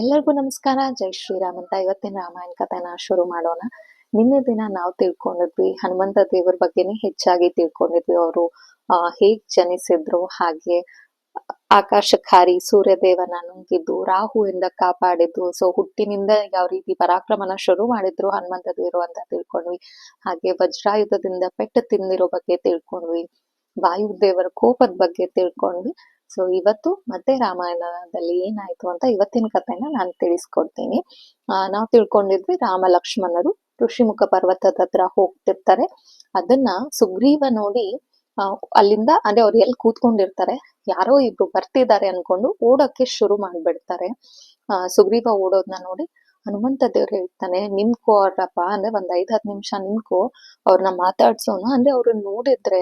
ಎಲ್ಲರಿಗೂ ನಮಸ್ಕಾರ. ಜೈ ಶ್ರೀರಾಮ್ ಅಂತ ಇವತ್ತಿನ ರಾಮಾಯಣ ಕಥೆನ ಶುರು ಮಾಡೋಣ. ನಿನ್ನೆ ದಿನ ನಾವು ತಿಳ್ಕೊಂಡಿದ್ವಿ, ಹನುಮಂತ ದೇವರ ಬಗ್ಗೆನೇ ಹೆಚ್ಚಾಗಿ ತಿಳ್ಕೊಂಡಿದ್ವಿ. ಅವರು ಹೇಗ್ ಜನಿಸಿದ್ರು, ಹಾಗೆ, ಆಕಾಶಕಾರಿ ಸೂರ್ಯ ದೇವನ ನುಂಗಿದ್ದು, ರಾಹುವಿಂದ ಕಾಪಾಡಿದ್ದು, ಸೊ ಹುಟ್ಟಿನಿಂದ ಯಾವ ರೀತಿ ಪರಾಕ್ರಮನ ಶುರು ಮಾಡಿದ್ರು ಹನುಮಂತ ದೇವರು ಅಂತ ತಿಳ್ಕೊಂಡ್ವಿ. ಹಾಗೆ ವಜ್ರಾಯುಧದಿಂದ ಪೆಟ್ಟು ತಿಂದಿರೋ ಬಗ್ಗೆ ತಿಳ್ಕೊಂಡ್ವಿ. ವಾಯುದೇವರ ಕೋಪದ ಬಗ್ಗೆ ತಿಳ್ಕೊಂಡ್ವಿ. ಸೊ ಇವತ್ತು ಮತ್ತೆ ರಾಮಾಯಣದಲ್ಲಿ ಏನಾಯ್ತು ಅಂತ ಇವತ್ತಿನ ಕಥೆನ ನಾನು ತಿಳಿಸ್ಕೊಡ್ತೀನಿ. ನಾವು ತಿಳ್ಕೊಂಡಿದ್ವಿ ರಾಮ ಲಕ್ಷ್ಮಣರು ಋಷಿಮುಖ ಪರ್ವತದ ಹತ್ರ ಹೋಗ್ತಿರ್ತಾರೆ. ಅದನ್ನ ಸುಗ್ರೀವ ನೋಡಿ ಅಲ್ಲಿಂದ ಅಂದ್ರೆ ಅವ್ರು ಎಲ್ಲಿ ಕೂತ್ಕೊಂಡಿರ್ತಾರೆ, ಯಾರೋ ಇಬ್ರು ಬರ್ತಿದ್ದಾರೆ ಅನ್ಕೊಂಡು ಓಡೋಕೆ ಶುರು ಮಾಡ್ಬಿಡ್ತಾರೆ. ಆ, ಸುಗ್ರೀವ ಓಡೋದ್ನ ನೋಡಿ, ಹನುಮಂತ ದೇವ್ರು ಹೇಳ್ತಾನೆ, ನಿಂತ್ಕೋ ಅವ್ರಪ್ಪ ಅಂದ್ರೆ ಒಂದ್ ಐದ್ ಹತ್ತು ನಿಮಿಷ ನಿಂತ್ಕೋ ಅವ್ರನ್ನ ಮಾತಾಡ್ಸೋಣ. ಅಂದ್ರೆ ಅವ್ರನ್ನ ನೋಡಿದ್ರೆ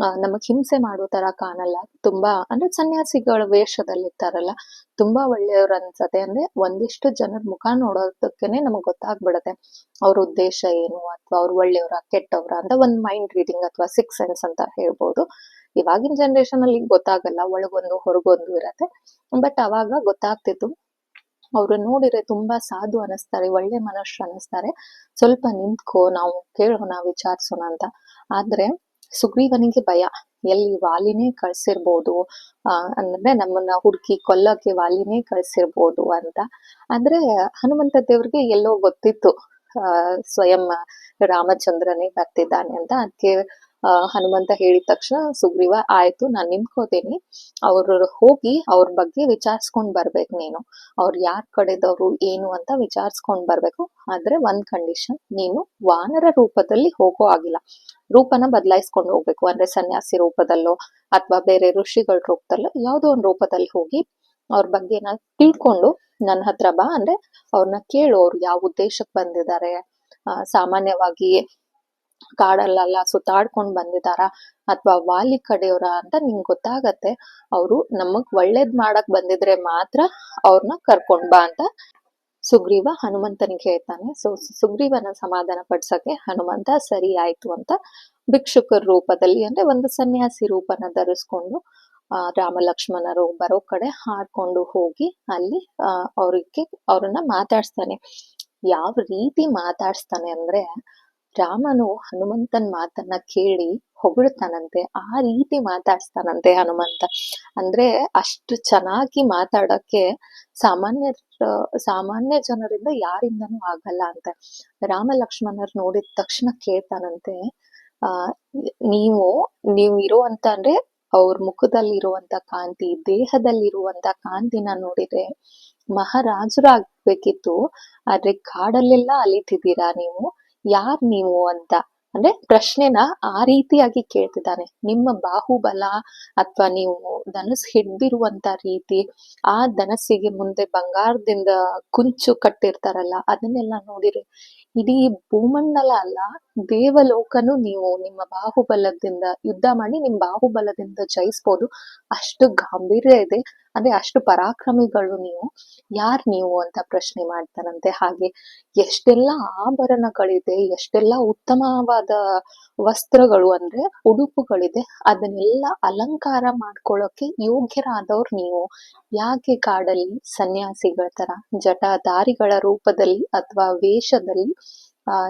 ನಮಗ್ ಹಿಂಸೆ ಮಾಡೋ ತರ ಕಾಣಲ್ಲ. ತುಂಬಾ, ಅಂದ್ರೆ ಸನ್ಯಾಸಿಗಳ ವೇಷದಲ್ಲಿ ಇರ್ತಾರಲ್ಲ ತುಂಬಾ ಒಳ್ಳೆಯವ್ರ ಅನ್ಸತ್ತೆ. ಅಂದ್ರೆ ಒಂದಿಷ್ಟು ಜನರ ಮುಖ ನೋಡೋದಕ್ಕೇನೆ ನಮಗ್ ಗೊತ್ತಾಗ್ಬಿಡತ್ತೆ. ಅವ್ರ ಉದ್ದೇಶ ಏನು, ಅಥವಾ ಅವ್ರು ಒಳ್ಳೆಯವ್ರ, ಕೆಟ್ಟವ್ರ ಅಂತ ಒಂದ್ ಮೈಂಡ್ ರೀಡಿಂಗ್ ಅಥವಾ ಸಿಕ್ಸ್ ಸೆನ್ಸ್ ಅಂತ ಹೇಳ್ಬೋದು. ಇವಾಗಿನ ಜನರೇಷನ್ ಅಲ್ಲಿ ಗೊತ್ತಾಗಲ್ಲ, ಒಳಗೊಂದು, ಹೊರಗೊಂದು ಇರತ್ತೆ. ಬಟ್ ಅವಾಗ ಗೊತ್ತಾಗ್ತಿತ್ತು. ಅವ್ರು ನೋಡಿದ್ರೆ ತುಂಬಾ ಸಾಧು ಅನಿಸ್ತಾರೆ, ಒಳ್ಳೆ ಮನಸ್ಸು ಅನಿಸ್ತಾರೆ. ಸ್ವಲ್ಪ ನಿಂತ್ಕೋ, ನಾವು ಕೇಳೋಣ, ವಿಚಾರಿಸೋಣ ಅಂತ. ಆದ್ರೆ ಸುಗ್ರೀವನಿಗೆ ಭಯ. ಎಲ್ಲಿ ವಾಲಿನೇ ಕಳ್ಸಿರ್ಬೋದು. ಅಂದ್ರೆ ನಮ್ಮನ್ನ ಹುಡುಕಿ ಕೊಲ್ಲಕ್ಕೆ ವಾಲಿನೇ ಕಳ್ಸಿರ್ಬೋದು ಅಂತ. ಅಂದ್ರೆ ಹನುಮಂತ ದೇವ್ರಿಗೆ ಎಲ್ಲೋ ಗೊತ್ತಿತ್ತು ಸ್ವಯಂ ರಾಮಚಂದ್ರನೇ ಬರ್ತಿದ್ದಾನೆ ಅಂತ. ಅದಕ್ಕೆ ಹನುಮಂತ ಹೇಳಿದ ತಕ್ಷಣ, ಸುಗ್ರೀವ, ಆಯ್ತು, ನಾನ್ ನಿಂತ್ಕೋತೀನಿ. ಅವ್ರು ಹೋಗಿ ಅವ್ರ ಬಗ್ಗೆ ವಿಚಾರಿಸ್ಕೊಂಡ್ ಬರ್ಬೇಕು ನೀನು. ಅವ್ರು ಯಾರ್ ಕಡೆದವ್ರು, ಏನು ಅಂತ ವಿಚಾರಿಸ್ಕೊಂಡ್ ಬರ್ಬೇಕು. ಆದ್ರೆ ಒಂದ್ ಕಂಡೀಷನ್ ನೀನು ವಾನರ ರೂಪದಲ್ಲಿ ಹೋಗೋ ಆಗಿಲ್ಲ. ರೂಪನ ಬದಲಾಯಿಸ್ಕೊಂಡು ಹೋಗ್ಬೇಕು. ಅಂದ್ರೆ ಸನ್ಯಾಸಿ ರೂಪದಲ್ಲೋ, ಅಥವಾ ಬೇರೆ ಋಷಿಗಳ ರೂಪದಲ್ಲೋ, ಯಾವ್ದೋ ಒಂದ್ ರೂಪದಲ್ಲಿ ಹೋಗಿ ಅವ್ರ ಬಗ್ಗೆ ನಾ ತಿಳ್ಕೊಂಡು ನನ್ನ ಹತ್ರ ಬಾ. ಅಂದ್ರೆ ಅವ್ರನ್ನ ಕೇಳು, ಅವ್ರು ಯಾವ ಉದ್ದೇಶಕ್ಕೆ ಬಂದಿದ್ದಾರೆ ಸಾಮಾನ್ಯವಾಗಿ ಕಾಡಲ್ಲೆಲ್ಲ ಸುತ್ತಾಡ್ಕೊಂಡ್ ಬಂದಿದಾರ ಅಥವಾ ವಾಲಿ ಕಡೆಯವರ ಅಂತ ನಿಂಗೆ ಗೊತ್ತಾಗತ್ತೆ. ಅವರು ನಮಗ್ ಒಳ್ಳೇದ್ ಮಾಡಕ್ ಬಂದಿದ್ರೆ ಮಾತ್ರ ಅವ್ರನ್ನ ಕರ್ಕೊಂಡ್ ಬಾ ಅಂತ ಸುಗ್ರೀವ ಹನುಮಂತನಿಗೆ ಹೇಳ್ತಾನೆ. ಸೊ ಸುಗ್ರೀವನ ಸಮಾಧಾನ ಪಡ್ಸಕ್ಕೆ ಹನುಮಂತ ಸರಿ ಆಯ್ತು ಅಂತ ಭಿಕ್ಷುಕರ ರೂಪದಲ್ಲಿ ಅಂದ್ರೆ ಒಂದು ಸನ್ಯಾಸಿ ರೂಪನ ಧರಿಸ್ಕೊಂಡು, ಆ, ರಾಮ ಲಕ್ಷ್ಮಣರು ಬರೋ ಕಡೆ ಹಾಡ್ಕೊಂಡು ಹೋಗಿ ಅಲ್ಲಿ, ಆ, ಅವ್ರಿಗೆ ಅವ್ರನ್ನ ಮಾತಾಡ್ಸ್ತಾನೆ. ಯಾವ ರೀತಿ ಮಾತಾಡ್ಸ್ತಾನೆ ಅಂದ್ರೆ ರಾಮನು ಹನುಮಂತನ್ ಮಾತನ್ನ ಕೇಳಿ ಹೊಗಳ್ತಾನಂತೆ, ಆ ರೀತಿ ಮಾತಾಡ್ಸ್ತಾನಂತೆ ಹನುಮಂತ. ಅಂದ್ರೆ ಅಷ್ಟು ಚೆನ್ನಾಗಿ ಮಾತಾಡಕ್ಕೆ ಸಾಮಾನ್ಯ ಸಾಮಾನ್ಯ ಜನರಿಂದ ಯಾರಿಂದನೂ ಆಗಲ್ಲ ಅಂತ. ರಾಮ ಲಕ್ಷ್ಮಣರ್ ನೋಡಿದ ತಕ್ಷಣ ಕೇಳ್ತಾನಂತೆ, ಆ, ನೀವು ನೀವು ಇರುವಂತ ಅಂದ್ರೆ ಅವ್ರ ಮುಖದಲ್ಲಿ ಇರುವಂತ ಕಾಂತಿ, ದೇಹದಲ್ಲಿರುವಂತ ಕಾಂತಿನ ನೋಡಿದ್ರೆ ಮಹಾರಾಜರಾಗ್ಬೇಕಿತ್ತು ಆದ್ರೆ ಕಾಡಲ್ಲೆಲ್ಲ ಅಲಿತಿದ್ದೀರಾ ನೀವು? ಯಾರ್ ನೀವು ಅಂತ. ಅಂದ್ರೆ ಪ್ರಶ್ನೆನ ಆ ರೀತಿಯಾಗಿ ಕೇಳ್ತಿದ್ದಾನೆ. ನಿಮ್ಮ ಬಾಹುಬಲ ಅಥವಾ ನೀವು ಧನಸ್ ಹಿಡ್ದಿರುವಂತ ರೀತಿ ಆ ಧನಸ್ಸಿಗೆ ಮುಂದೆ ಬಂಗಾರದಿಂದ ಕುಂಚು ಕಟ್ಟಿರ್ತಾರಲ್ಲ, ಅದನ್ನೆಲ್ಲ ನೋಡಿರಿ. ಇಡೀ ಭೂಮಂಡಲ ಅಲ್ಲ, ದೇವಲೋಕನು ನೀವು ನಿಮ್ಮ ಬಾಹುಬಲದಿಂದ ಯುದ್ಧ ಮಾಡಿ ನಿಮ್ ಬಾಹುಬಲದಿಂದ ಜಯಿಸ್ಬೋದು. ಅಷ್ಟು ಗಾಂಭೀರ್ಯ ಇದೆ. ಅಂದ್ರೆ ಅಷ್ಟು ಪರಾಕ್ರಮಿಗಳು ನೀವು. ಯಾರ್ ನೀವು ಅಂತ ಪ್ರಶ್ನೆ ಮಾಡ್ತಾರಂತೆ ಹಾಗೆ ಎಷ್ಟೆಲ್ಲ ಆಭರಣಗಳಿದೆ, ಎಷ್ಟೆಲ್ಲ ಉತ್ತಮವಾದ ವಸ್ತ್ರಗಳು ಅಂದ್ರೆ ಉಡುಪುಗಳಿದೆ. ಅದನ್ನೆಲ್ಲ ಅಲಂಕಾರ ಮಾಡ್ಕೊಳ್ಳೋಕೆ ಯೋಗ್ಯರಾದವ್ರು ನೀವು. ಯಾಕೆ ಕಾಡಲ್ಲಿ ಸನ್ಯಾಸಿಗಳ ತರ, ಜಟಾಧಾರಿಗಳ ರೂಪದಲ್ಲಿ ಅಥವಾ ವೇಷದಲ್ಲಿ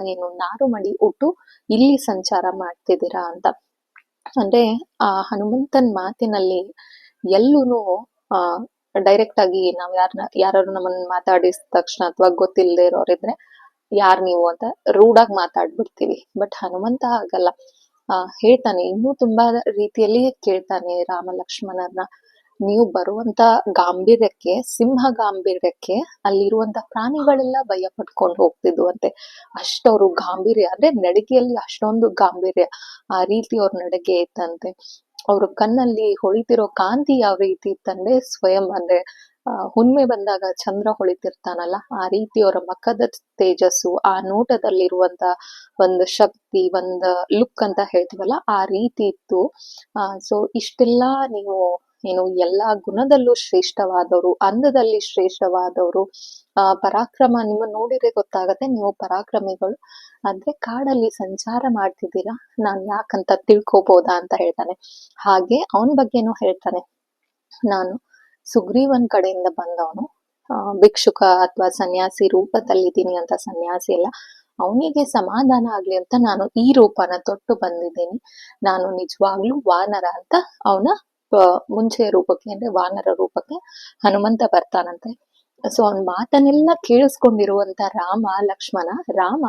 ಏನು ನಾರುಮಡಿ ಉಟ್ಟು ಇಲ್ಲಿ ಸಂಚಾರ ಮಾಡ್ತಿದ್ದೀರಾ ಅಂತ. ಅಂದ್ರೆ, ಆ, ಹನುಮಂತನ್ ಮಾತಿನಲ್ಲಿ ಎಲ್ಲೂನು, ಆ ಡೈರೆಕ್ಟ್ ಆಗಿ ನಾವು ಯಾರನ್ನ ಯಾರು ನಮ್ಮನ್ನ ಮಾತಾಡಿದ ತಕ್ಷಣ ಅಥವಾ ಗೊತ್ತಿಲ್ಲದೆ ಇರೋರಿದ್ರೆ ಯಾರ್ ನೀವು ಅಂತ ರೂಡ್ ಆಗಿ ಮಾತಾಡ್ಬಿಡ್ತೀವಿ. ಬಟ್ ಹನುಮಂತ ಆಗಲ್ಲ ಆ, ಹೇಳ್ತಾನೆ. ಇನ್ನೂ ತುಂಬಾ ರೀತಿಯಲ್ಲಿ ಕೇಳ್ತಾನೆ ರಾಮ ಲಕ್ಷ್ಮಣರನ್ನ ನೀವು ಬರುವಂತ ಗಾಂಭೀರ್ಯಕ್ಕೆ, ಸಿಂಹ ಗಾಂಭೀರ್ಯಕ್ಕೆ ಅಲ್ಲಿರುವಂತ ಪ್ರಾಣಿಗಳೆಲ್ಲ ಭಯ ಪಟ್ಕೊಂಡು ಹೋಗ್ತಿದ್ವು ಅಂತೆ ಅಷ್ಟವ್ರು ಗಾಂಭೀರ್ಯ, ಅಂದ್ರೆ ನಡಿಗೆಯಲ್ಲಿ ಅಷ್ಟೊಂದು ಗಾಂಭೀರ್ಯ. ಆ ರೀತಿ ಅವ್ರ ನಡಿಗೆ ಇತ್ತಂತೆ. ಅವ್ರ ಕಣ್ಣಲ್ಲಿ ಹೊಳಿತಿರೋ ಕಾಂತಿ ಯಾವ ರೀತಿ ಇತ್ತಂದ್ರೆ ಸ್ವಯಂ, ಅಂದ್ರೆ ಹುಣ್ಮೆ ಬಂದಾಗ ಚಂದ್ರ ಹೊಳಿತಿರ್ತಾನಲ್ಲ, ಆ ರೀತಿ ಅವರ ಮಖದ ತೇಜಸ್ಸು, ಆ ನೋಟದಲ್ಲಿರುವಂತ ಒಂದು ಶಕ್ತಿ, ಒಂದು ಲುಕ್ ಅಂತ ಹೇಳ್ತೀವಲ್ಲ, ಆ ರೀತಿ ಇತ್ತು. ಸೊ ಇಷ್ಟೆಲ್ಲಾ ನೀವು ಏನು ಎಲ್ಲಾ ಗುಣದಲ್ಲೂ ಶ್ರೇಷ್ಠವಾದವರು ಅಂದದಲ್ಲಿ ಶ್ರೇಷ್ಠವಾದವರು. ಆ ಪರಾಕ್ರಮ ನಿಮ್ಮ ನೋಡಿದ್ರೆ ಗೊತ್ತಾಗತ್ತೆ ನೀವು ಪರಾಕ್ರಮಿಗಳು. ಅಂದ್ರೆ ಕಾಡಲ್ಲಿ ಸಂಚಾರ ಮಾಡ್ತಿದ್ದೀರಾ? ನಾನ್ ಯಾಕಂತ ತಿಳ್ಕೊಬೋದಾ ಅಂತ ಹೇಳ್ತಾನೆ. ಹಾಗೆ ಅವನ್ ಬಗ್ಗೆನೂ ಹೇಳ್ತಾನೆ. ನಾನು ಸುಗ್ರೀವನ್ ಕಡೆಯಿಂದ ಬಂದವನು. ಆ, ಭಿಕ್ಷುಕ ಅಥವಾ ಸನ್ಯಾಸಿ ರೂಪದಲ್ಲಿದ್ದೀನಿ ಅಂತ ಸನ್ಯಾಸಿ ಅಲ್ಲ. ಅವನಿಗೆ ಸಮಾಧಾನ ಆಗ್ಲಿ ಅಂತ ನಾನು ಈ ರೂಪನ ತೊಟ್ಟು ಬಂದಿದ್ದೀನಿ. ನಾನು ನಿಜವಾಗ್ಲೂ ವಾನರ ಅಂತ ಅವನ ಮುಂಚೆ ರೂಪಕ್ಕೆ ಅಂದ್ರೆ ವಾನರ ರೂಪಕ್ಕೆ ಹನುಮಂತ ಬರ್ತಾನಂತೆ. ಸೊ ಅವನ ಮಾತನ್ನೆಲ್ಲ ಕೇಳಿಸ್ಕೊಂಡಿರುವಂತ ರಾಮ, ಲಕ್ಷ್ಮಣ, ರಾಮ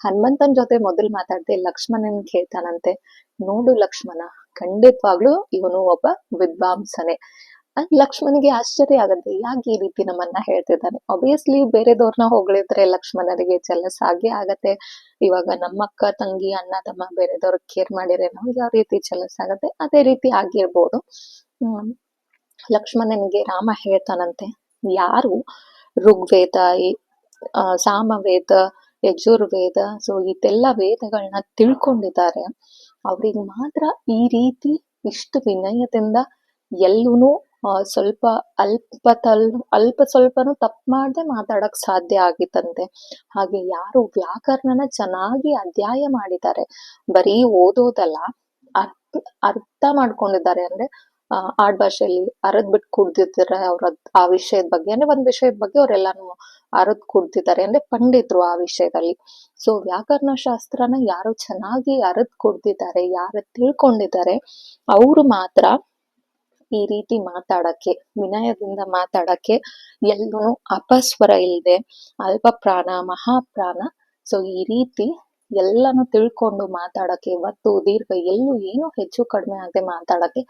ಹನುಮಂತನ ಜೊತೆ ಮೊದಲು ಮಾತಾಡ್ದೆ ಲಕ್ಷ್ಮಣನ್ ಕೇಳ್ತಾನಂತೆ. ನೋಡು ಲಕ್ಷ್ಮಣ, ಖಂಡಿತವಾಗ್ಲು ಇವನು ಒಬ್ಬ ವಿದ್ವಾಂಸನೆ. ಲಕ್ಷ್ಮಣಿಗೆ ಆಶ್ಚರ್ಯ ಆಗುತ್ತೆ. ಯಾಕೆ ಈ ರೀತಿ ನಮ್ಮನ್ನ ಹೇಳ್ತಿದ್ದಾನೆ? ಆಬ್ವಿಯಸ್ಲಿ ಬೇರೆದವ್ರನ್ನ ಹೊಗಳಿದ್ರೆ ಲಕ್ಷ್ಮಣರಿಗೆ ಜಲಸ್ ಆಗೇ ಆಗತ್ತೆ. ಇವಾಗ ನಮ್ಮ ಅಕ್ಕ, ತಂಗಿ, ಅಣ್ಣ, ತಮ್ಮ ಬೇರೆದವ್ರಿಗೆ ಕೇರ್ ಮಾಡಿದ್ರೆ ನಮ್ಗೆ ಯಾವ ರೀತಿ ಜಲಸ್ ಆಗತ್ತೆ. ಅದೇ ರೀತಿ ಆಗಿರ್ಬೋದು. ಲಕ್ಷ್ಮಣನಿಗೆ ರಾಮ ಹೇಳ್ತಾನಂತೆ. ಯಾರು? ಋಗ್ವೇದ ಸಾಮವೇದ, ಯಜುರ್ವೇದ ಸೊ ಇದೆಲ್ಲ ವೇದಗಳನ್ನ ತಿಳ್ಕೊಂಡಿದ್ದಾರೆ. ಅವ್ರಿಗೆ ಮಾತ್ರ ಈ ರೀತಿ ಇಷ್ಟು ವಿನಯದಿಂದ ಎಲ್ಲೂನು ಸ್ವಲ್ಪ ಅಲ್ಪತಲ್ ಅಲ್ಪ ಸ್ವಲ್ಪನೂ ತಪ್ಪು ಮಾಡದೆ ಮಾತಾಡಕ್ ಸಾಧ್ಯ ಆಗಿತ್ತಂತೆ. ಹಾಗೆ ಯಾರು ವ್ಯಾಕರಣನ ಚೆನ್ನಾಗಿ ಅಧ್ಯಾಯ ಮಾಡಿದ್ದಾರೆ. ಬರೀ ಓದೋದಲ್ಲ ಅರ್ಥ ಅರ್ಥ ಮಾಡ್ಕೊಂಡಿದ್ದಾರೆ. ಅಂದ್ರೆ ಆ, ಆಡ್ ಭಾಷೆಯಲ್ಲಿ ಅರದ್ ಬಿಟ್ಟು ಕುಡ್ದಿರ್ತಾರೆ ಅವ್ರ ಆ ವಿಷಯದ ಬಗ್ಗೆ ಅಂದ್ರೆ ಒಂದ್ ವಿಷಯದ ಬಗ್ಗೆ ಅವರೆಲ್ಲಾನು ಅರದ್ ಕುಡ್ದಿದ್ದಾರೆ. ಅಂದ್ರೆ ಪಂಡಿತರು ಆ ವಿಷಯದಲ್ಲಿ. ಸೊ ವ್ಯಾಕರಣ ಶಾಸ್ತ್ರನ ಯಾರು ಚೆನ್ನಾಗಿ ಅರದ್ ಕುಡ್ದಿದ್ದಾರೆ ಯಾರು ತಿಳ್ಕೊಂಡಿದ್ದಾರೆ ಅವರು ಮಾತ್ರ ಈ ರೀತಿ ಮಾತಾಡಕ್ಕೆ, ವಿನಯದಿಂದ ಮಾತಾಡಕ್ಕೆ ಎಲ್ಲೂ ಅಪಸ್ವರ ಇಲ್ಲದೆ ಅಲ್ಪ ಪ್ರಾಣ ಮಹಾಪ್ರಾಣ. ಸೊ ಈ ರೀತಿ ಎಲ್ಲಾನು ತಿಳ್ಕೊಂಡು ಮಾತಾಡಕ್ಕೆ ಒತ್ತು ದೀರ್ಘ ಎಲ್ಲೂ ಏನು ಹೆಚ್ಚು ಕಡಿಮೆ ಆಗದೆ ಮಾತಾಡಕ್ಕೆ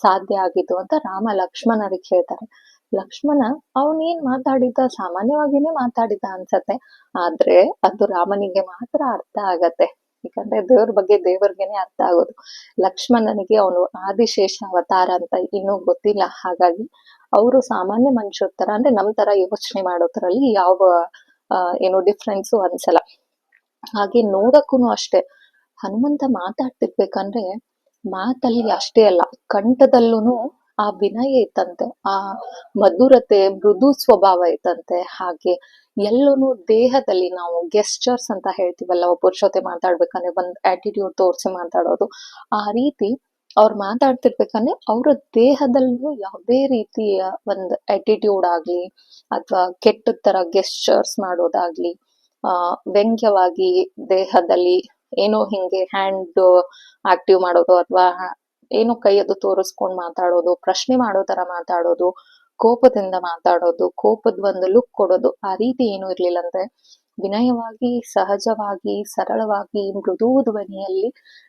ಸಾಧ್ಯ ಆಗಿತ್ತು ಅಂತ ರಾಮ ಲಕ್ಷ್ಮಣರಿಗೆ ಹೇಳ್ತಾರೆ. ಲಕ್ಷ್ಮಣ ಅವನೇನ್ ಮಾತಾಡಿದ್ದ ಸಾಮಾನ್ಯವಾಗಿನೇ ಮಾತಾಡಿದ ಅನ್ಸತ್ತೆ. ಆದ್ರೆ ಅದು ರಾಮನಿಗೆ ಮಾತ್ರ ಅರ್ಥ ಆಗತ್ತೆ. ಯಾಕಂದ್ರೆ ದೇವ್ರ ಬಗ್ಗೆ ದೇವ್ರಿಗೆನೆ ಅರ್ಥ ಆಗೋದು. ಲಕ್ಷ್ಮಣನಿಗೆ ಅವನು ಆದಿಶೇಷ ಅವತಾರ ಅಂತ ಇನ್ನೂ ಗೊತ್ತಿಲ್ಲ. ಹಾಗಾಗಿ ಅವರು ಸಾಮಾನ್ಯ ಮನುಷ್ಯರ ತರ ಅಂದ್ರೆ ನಮ್ ತರ ಯೋಚನೆ ಮಾಡೋದ್ರಲ್ಲಿ ಯಾವ ಏನು ಡಿಫ್ರೆನ್ಸು ಅನ್ಸಲ್ಲ. ಹಾಗೆ ನೋಡಕ್ಕೂ ಅಷ್ಟೇ. ಹನುಮಂತ ಮಾತಾಡ್ತಿರ್ಬೇಕಂದ್ರೆ ಮಾತಲ್ಲಿ ಅಷ್ಟೇ ಅಲ್ಲ ಕಂಠದಲ್ಲೂ ಆ ವಿನಯ ಇತ್ತಂತೆ, ಆ ಮಧುರತೆ, ಮೃದು ಸ್ವಭಾವ ಇತ್ತಂತೆ. ಹಾಗೆ ಎಲ್ಲೂನು ದೇಹದಲ್ಲಿ ನಾವು ಗೆಸ್ಟರ್ಸ್ ಅಂತ ಹೇಳ್ತೀವಲ್ಲ ಒಬ್ಬರ ಜೊತೆ ಮಾತಾಡ್ಬೇಕಂದ್ರೆ ಒಂದ್ ಆಟಿಟ್ಯೂಡ್ ತೋರಿಸಿ ಮಾತಾಡೋದು. ಆ ರೀತಿ ಅವ್ರು ಮಾತಾಡ್ತಿರ್ಬೇಕಂದ್ರೆ ಅವರ ದೇಹದಲ್ಲೂ ಯಾವುದೇ ರೀತಿಯ ಒಂದ್ ಆಟಿಟ್ಯೂಡ್ ಆಗ್ಲಿ ಅಥವಾ ಕೆಟ್ಟ ತರ ಗೆಸ್ಟರ್ಸ್ ಮಾಡೋದಾಗ್ಲಿ, ಆ, ವ್ಯಂಗ್ಯವಾಗಿ ದೇಹದಲ್ಲಿ ಏನೋ ಹಿಂಗೆ ಹ್ಯಾಂಡ್ ಆಕ್ಟಿವ್ ಮಾಡೋದು ಅಥವಾ ಏನೋ ಕೈಯದು ತೋರಿಸ್ಕೊಂಡು ಮಾತಾಡೋದು, ಪ್ರಶ್ನೆ ಮಾಡೋ ತರ ಮಾತಾಡೋದು ಕೋಪದಿಂದ ಮಾತಾಡೋದು, ಕೋಪದ ಒಂದು ಲುಕ್ ಕೊಡೋದು ಆ ರೀತಿ ಏನು ಅಂದ್ರೆ ವಿನಯವಾಗಿ, ಸಹಜವಾಗಿ, ಸರಳವಾಗಿ ಮೃದು ಧ್ವನಿಯಲ್ಲಿ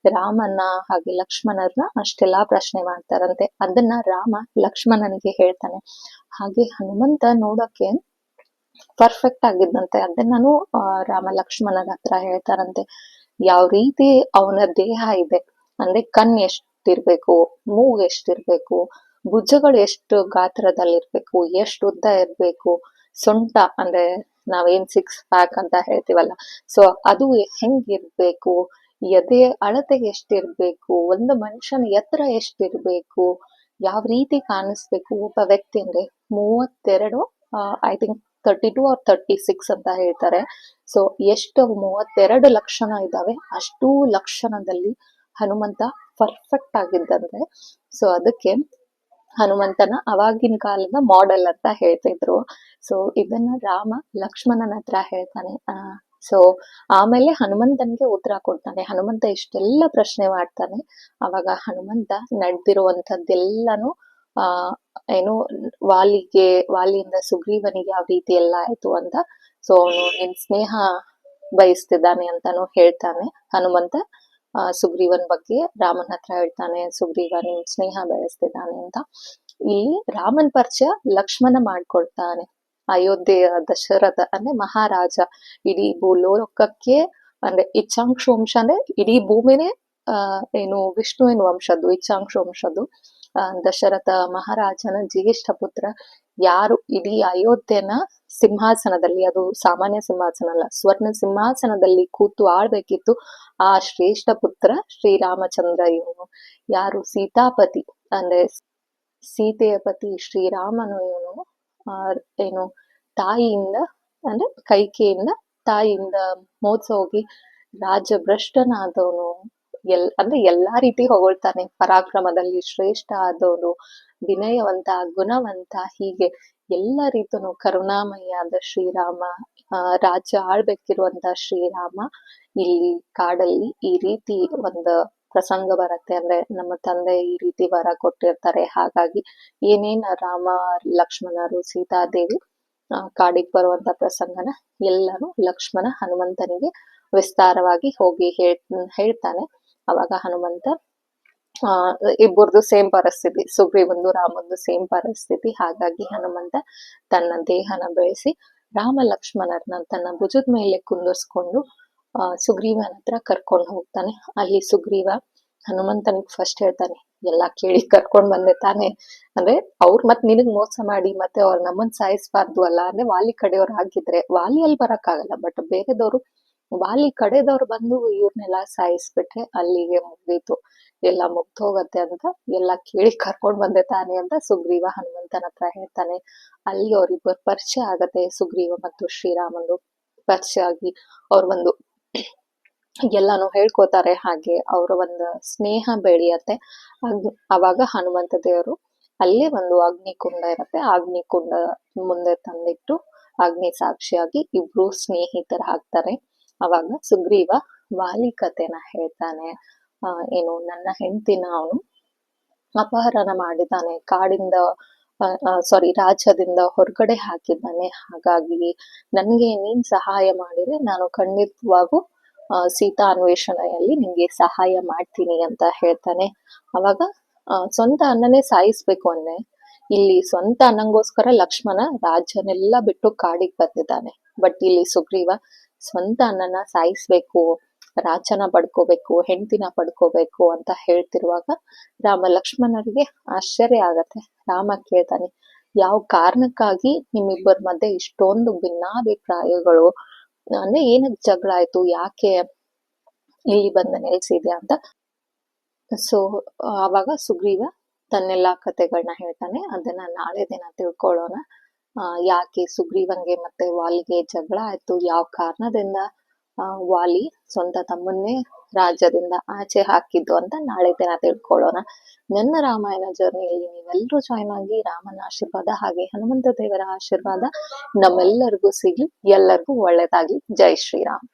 ರಾಮನ ಹಾಗೆ ಲಕ್ಷ್ಮಣರನ್ನ ಅಷ್ಟೆಲ್ಲಾ ಪ್ರಶ್ನೆ ಮಾಡ್ತಾರಂತೆ. ಅದನ್ನ ರಾಮ ಲಕ್ಷ್ಮಣನಿಗೆ ಹೇಳ್ತಾನೆ. ಹಾಗೆ ಹನುಮಂತ ನೋಡಕ್ಕೆ ಪರ್ಫೆಕ್ಟ್ ಆಗಿದ್ದಂತೆ. ಅದನ್ನೂ ರಾಮ ಲಕ್ಷ್ಮಣನ ಹತ್ರ ಹೇಳ್ತಾರಂತೆ. ಯಾವ ರೀತಿ ಅವನ ದೇಹ ಇದೆ. ಅಂದ್ರೆ ಕಣ್ ಎಷ್ಟಿರ್ಬೇಕು ಮೂಗ್ ಎಷ್ಟಿರ್ಬೇಕು ಭುಜಗಳು ಎಷ್ಟು ಗಾತ್ರದಲ್ಲಿರ್ಬೇಕು, ಎಷ್ಟು ಉದ್ದ ಇರ್ಬೇಕು, ಸೊಂಟ ಅಂದ್ರೆ ನಾವೇನ್ ಸಿಕ್ಸ್ ಪ್ಯಾಕ್ ಅಂತ ಹೇಳ್ತೀವಲ್ಲ ಸೊ ಅದು ಹೆಂಗಿರ್ಬೇಕು, ಎದೆ ಅಳತೆಗೆ ಎಷ್ಟಿರ್ಬೇಕು, ಒಂದು ಮನುಷ್ಯನ ಎತ್ತರ ಎಷ್ಟಿರ್ಬೇಕು, ಯಾವ ರೀತಿ ಕಾಣಿಸ್ಬೇಕು ಒಬ್ಬ ವ್ಯಕ್ತಿ ಅಂದ್ರೆ ಮೂವತ್ತೆರಡು I think thirty two or thirty six ಅಂತ ಹೇಳ್ತಾರೆ. ಸೊ ಎಷ್ಟು ಮೂವತ್ತೆರಡು ಲಕ್ಷಣ ಇದಾವೆ ಅಷ್ಟು ಲಕ್ಷಣದಲ್ಲಿ ಹನುಮಂತ ಪರ್ಫೆಕ್ಟ್ ಆಗಿದ್ದಂತೆ. ಸೊ ಅದಕ್ಕೆ ಹನುಮಂತನ ಅವಾಗಿನ ಕಾಲದ ಮಾಡೆಲ್ ಅಂತ ಹೇಳ್ತಿದ್ರು. ಸೊ ಇದನ್ನ ರಾಮ ಲಕ್ಷ್ಮಣನ ಹತ್ರ ಹೇಳ್ತಾನೆ. ಸೊ ಆಮೇಲೆ ಹನುಮಂತನಿಗೆ ಉತ್ತರ ಕೊಡ್ತಾನೆ. ಹನುಮಂತ ಇಷ್ಟೆಲ್ಲ ಪ್ರಶ್ನೆ ಮಾಡ್ತಾನೆ. ಅವಾಗ ಹನುಮಂತ ನಡೆದಿರುವಂತದ್ದೆಲ್ಲಾನು ಆ, ಏನು ವಾಲಿಗೆ, ವಾಲಿಯಿಂದ ಸುಗ್ರೀವನಿಗೆ ಯಾವ ರೀತಿ ಎಲ್ಲ ಆಯ್ತು ಅಂತ ಸೊ ಅವನು ನಿನ್ ಸ್ನೇಹ ಬಯಸ್ತಿದ್ದಾನೆ ಅಂತಾನು ಹೇಳ್ತಾನೆ ಹನುಮಂತ. ಸುಗ್ರೀವನ್ ಬಗ್ಗೆ ರಾಮನ್ ಹತ್ರ ಹೇಳ್ತಾನೆ, ಸುಗ್ರೀವ ನಿನ್ ಸ್ನೇಹ ಬೆಳೆಸ್ತಿದ್ದಾನೆ ಅಂತ. ಇಲ್ಲಿ ರಾಮನ್ ಪರಿಚಯ ಲಕ್ಷ್ಮಣ ಮಾಡ್ಕೊಳ್ತಾನೆ. ಅಯೋಧ್ಯೆಯ ದಶರಥ ಅಂದ್ರೆ ಮಹಾರಾಜ. ಇಡೀ ಭೂಲೋಕಕ್ಕೆ ಅಂದ್ರೆ ಇಚ್ಛಾಂಕ್ಷ ವಂಶ ಅಂದ್ರೆ ಇಡೀ ಭೂಮಿನೇ ಏನು ವಿಷ್ಣುವಿನ ವಂಶದ್ದು, ಇಚ್ಛಾಂಕ್ಷ ವಂಶದ್ದು. ದಶರಥ ಮಹಾರಾಜನ ಜ್ಯೇಷ್ಠ ಪುತ್ರ. ಯಾರು ಇಡೀ ಅಯೋಧ್ಯೆನ ಸಿಂಹಾಸನದಲ್ಲಿ, ಅದು ಸಾಮಾನ್ಯ ಸಿಂಹಾಸನ ಅಲ್ಲ, ಸ್ವರ್ಣ ಸಿಂಹಾಸನದಲ್ಲಿ ಕೂತು ಆಳ್ಬೇಕಿತ್ತು ಆ ಶ್ರೇಷ್ಠ ಪುತ್ರ ಶ್ರೀರಾಮಚಂದ್ರ ಇವನು. ಯಾರು? ಸೀತಾಪತಿ, ಅಂದ್ರೆ ಸೀತೆಯ ಪತಿ ಶ್ರೀರಾಮನು ಇವನು. ಆ, ಏನು, ತಾಯಿಯಿಂದ, ಅಂದ್ರೆ ಕೈಕೆಯಿಂದ, ತಾಯಿಯಿಂದ ಮೋಸ ಹೋಗಿ ರಾಜಭ್ರಷ್ಟನಾದವನು. ಎಲ್, ಅಂದ್ರೆ ಎಲ್ಲಾ ರೀತಿ ಹೊಗಳ್ತಾನೆ. ಪರಾಕ್ರಮದಲ್ಲಿ ಶ್ರೇಷ್ಠ ಆದವನು. ವಿನಯವಂತ, ಗುಣವಂತ, ಹೀಗೆ ಎಲ್ಲ ರೀತಿಯೂ ಕರುಣಾಮಯಿಯಾದ ಶ್ರೀರಾಮ ರಾಜ್ಯ ಆಳ್ಬೇಕಿರುವಂತ ಶ್ರೀರಾಮ ಇಲ್ಲಿ ಕಾಡಲ್ಲಿ ಈ ರೀತಿ ಒಂದು ಪ್ರಸಂಗ ಬರುತ್ತೆ ಅಂದ್ರೆ ನಮ್ಮ ತಂದೆ ಈ ರೀತಿ ವರ ಕೊಟ್ಟಿರ್ತಾರೆ. ಹಾಗಾಗಿ ಏನೇನ ರಾಮ, ಲಕ್ಷ್ಮಣರು, ಸೀತಾದೇವಿ ಕಾಡಿಗೆ ಬರುವಂತ ಪ್ರಸಂಗನ ಎಲ್ಲರೂ ಲಕ್ಷ್ಮಣ ಹನುಮಂತನಿಗೆ ವಿಸ್ತಾರವಾಗಿ ಹೋಗಿ ಹೇಳ್, ಹೇಳ್ತಾನೆ. ಅವಾಗ ಹನುಮಂತ ಇಬ್ಬರದು ಸೇಮ್ ಪರಿಸ್ಥಿತಿ, ಸುಗ್ರೀವಂದು ರಾಮಂದು ಸೇಮ್ ಪರಿಸ್ಥಿತಿ. ಹಾಗಾಗಿ ಹನುಮಂತ ತನ್ನ ದೇಹನ ಬೆಳೆಸಿ ರಾಮ ಲಕ್ಷ್ಮಣರನ್ನ ತನ್ನ ಭುಜದ ಮೇಲೆ ಕುಂದರ್ಸ್ಕೊಂಡು ಸುಗ್ರೀವನ ಹತ್ರ ಕರ್ಕೊಂಡು ಹೋಗ್ತಾನೆ. ಅಲ್ಲಿ ಸುಗ್ರೀವ ಹನುಮಂತನಿಗೆ ಫಸ್ಟ್ ಹೇಳ್ತಾನೆ, ಎಲ್ಲಾ ಕೇಳಿ ಕರ್ಕೊಂಡ್ ಬಂದೆ ತಾನೆ. ಅಂದ್ರೆ ಅವ್ರ ಮತ್ ನಿನಗ್ ಮೋಸ ಮಾಡಿ, ಮತ್ತೆ ಅವ್ರ ನಮ್ಮನ್ ಸಾಯಿಸ್ಬಾರ್ದು ಅಲ್ಲ, ಅಂದ್ರೆ ವಾಲಿ ಕಡೆಯವ್ರು ಆಗಿದ್ರೆ ವಾಲಿಯಲ್ಲಿ ಬರಕ್ಕಾಗಲ್ಲ, ಬಟ್ ಬೇರೆದವ್ರು ವಾಲಿ ಕಡೆದವ್ರು ಬಂದು ಇವ್ರನ್ನೆಲ್ಲ ಸಾಯಿಸ್ಬಿಟ್ರೆ ಅಲ್ಲಿಗೆ ಮುಗ್ದೀತು. ಎಲ್ಲ ಮುಗ್ದೋಗತ್ತೆ ಅಂತ ಎಲ್ಲ ಕೇಳಿ ಕರ್ಕೊಂಡ್ ಬಂದೆ ತಾನೆ ಅಂತ ಸುಗ್ರೀವ ಹನುಮಂತನ ಹತ್ರ ಹೇಳ್ತಾನೆ. ಅಲ್ಲಿ ಅವ್ರಿಬ್ಬರು ಪರಿಚಯ ಆಗತ್ತೆ ಸುಗ್ರೀವ ಮತ್ತು ಶ್ರೀರಾಮಂದು. ಪರಿಚಯ ಆಗಿ ಅವ್ರ ಒಂದು ಎಲ್ಲಾನು ಹೇಳ್ಕೊತಾರೆ ಹಾಗೆ ಅವ್ರ ಒಂದು ಸ್ನೇಹ ಬೆಳೆಯತ್ತೆ. ಅವಾಗ ಹನುಮಂತ ದೇವರು ಅಲ್ಲೇ ಒಂದು ಅಗ್ನಿ ಕುಂಡ ಇರತ್ತೆ. ಅಗ್ನಿಕುಂಡ ಅಗ್ನಿ ಕುಂಡ ಮುಂದೆ ತಂದಿಟ್ಟು ಅಗ್ನಿ ಸಾಕ್ಷಿಯಾಗಿ ಇಬ್ರು ಸ್ನೇಹಿತರಾಗ್ತಾರೆ. ಅವಾಗ ಸುಗ್ರೀವ ವಾಲಿ ಕಥೆನ ಹೇಳ್ತಾನೆ ಏನು ನನ್ನ ಹೆಂಡತಿನ ಅವನು ಅಪಹರಣ ಮಾಡಿದ್ದಾನೆ. ಕಾಡಿಂದ ಸಾರಿ ರಾಜ್ಯದಿಂದ ಹೊರಗಡೆ ಹಾಕಿದ್ದಾನೆ. ಹಾಗಾಗಿ ನನ್ಗೆ ನೀನ್ ಸಹಾಯ ಮಾಡಿದ್ರೆ ನಾನು ಖಂಡಿತವಾಗೂ ಸೀತಾ ಅನ್ವೇಷಣೆಯಲ್ಲಿ ನಿಂಗೆ ಸಹಾಯ ಮಾಡ್ತೀನಿ ಅಂತ ಹೇಳ್ತಾನೆ. ಅವಾಗ ಸ್ವಂತ ಅನ್ನನೇ ಸಾಯಿಸ್ಬೇಕು ಅನ್ನೆ ಇಲ್ಲಿ ಸ್ವಂತ ಅನ್ನಂಗೋಸ್ಕರ ಲಕ್ಷ್ಮಣ ರಾಜ್ಯನೆಲ್ಲ ಬಿಟ್ಟು ಕಾಡಿಗೆ ಬಂದಿದ್ದಾನೆ. ಬಟ್ ಇಲ್ಲಿ ಸುಗ್ರೀವ ಸ್ವಂತ ಅನ್ನನ ಸಾಯಿಸ್ಬೇಕು, ರಾಜನ ಪಡ್ಕೋಬೇಕು, ಹೆಂಡತಿನ ಪಡ್ಕೋಬೇಕು ಅಂತ ಹೇಳ್ತಿರುವಾಗ ರಾಮ ಲಕ್ಷ್ಮಣರಿಗೆ ಆಶ್ಚರ್ಯ ಆಗತ್ತೆ. ರಾಮ ಕೇಳ್ತಾನೆ, ಯಾವ ಕಾರಣಕ್ಕಾಗಿ ನಿಮ್ಮಿಬ್ಬರ ಮಧ್ಯೆ ಇಷ್ಟೊಂದು ಭಿನ್ನಾಭಿಪ್ರಾಯಗಳು? ಅಂದ್ರೆ ಏನಕ್ಕೆ ಜಗಳ ಆಯ್ತು? ಯಾಕೆ ಇಲ್ಲಿ ಬಂದ ನೆಲೆಸಿದೆ ಅಂತ? ಸೊ ಆವಾಗ ಸುಗ್ರೀವ ತನ್ನೆಲ್ಲಾ ಕಥೆಗಳನ್ನ ಹೇಳ್ತಾನೆ, ಅದನ್ನ ನಾಳೆ ದಿನ ತಿಳ್ಕೊಳ್ಳೋಣ. ಯಾಕೆ ಸುಗ್ರೀವಂಗೆ ಮತ್ತೆ ವಾಲಿಗೆ ಜಗಳ ಆಯ್ತು? ಯಾವ ಕಾರಣದಿಂದ ವಾಲಿ ಸ್ವಂತ ತಮ್ಮನ್ನೇ ರಾಜ್ಯದಿಂದ ಆಚೆ ಹಾಕಿದ್ದು ಅಂತ ನಾಳೆ ದಿನ ತಿಳ್ಕೊಳ್ಳೋಣ. ನನ್ನ ರಾಮಾಯಣ ಜರ್ನಿಯಲ್ಲಿ ನೀವೆಲ್ಲರೂ ಜಾಯ್ನ್ ಆಗಿ ರಾಮನ ಆಶೀರ್ವಾದ ಹಾಗೆ ಹನುಮಂತ ದೇವರ ಆಶೀರ್ವಾದ ನಮ್ಮೆಲ್ಲರಿಗೂ ಸಿಗ್ಲಿ, ಎಲ್ಲರಿಗೂ ಒಳ್ಳೇದಾಗ್ಲಿ. ಜೈ ಶ್ರೀರಾಮ್.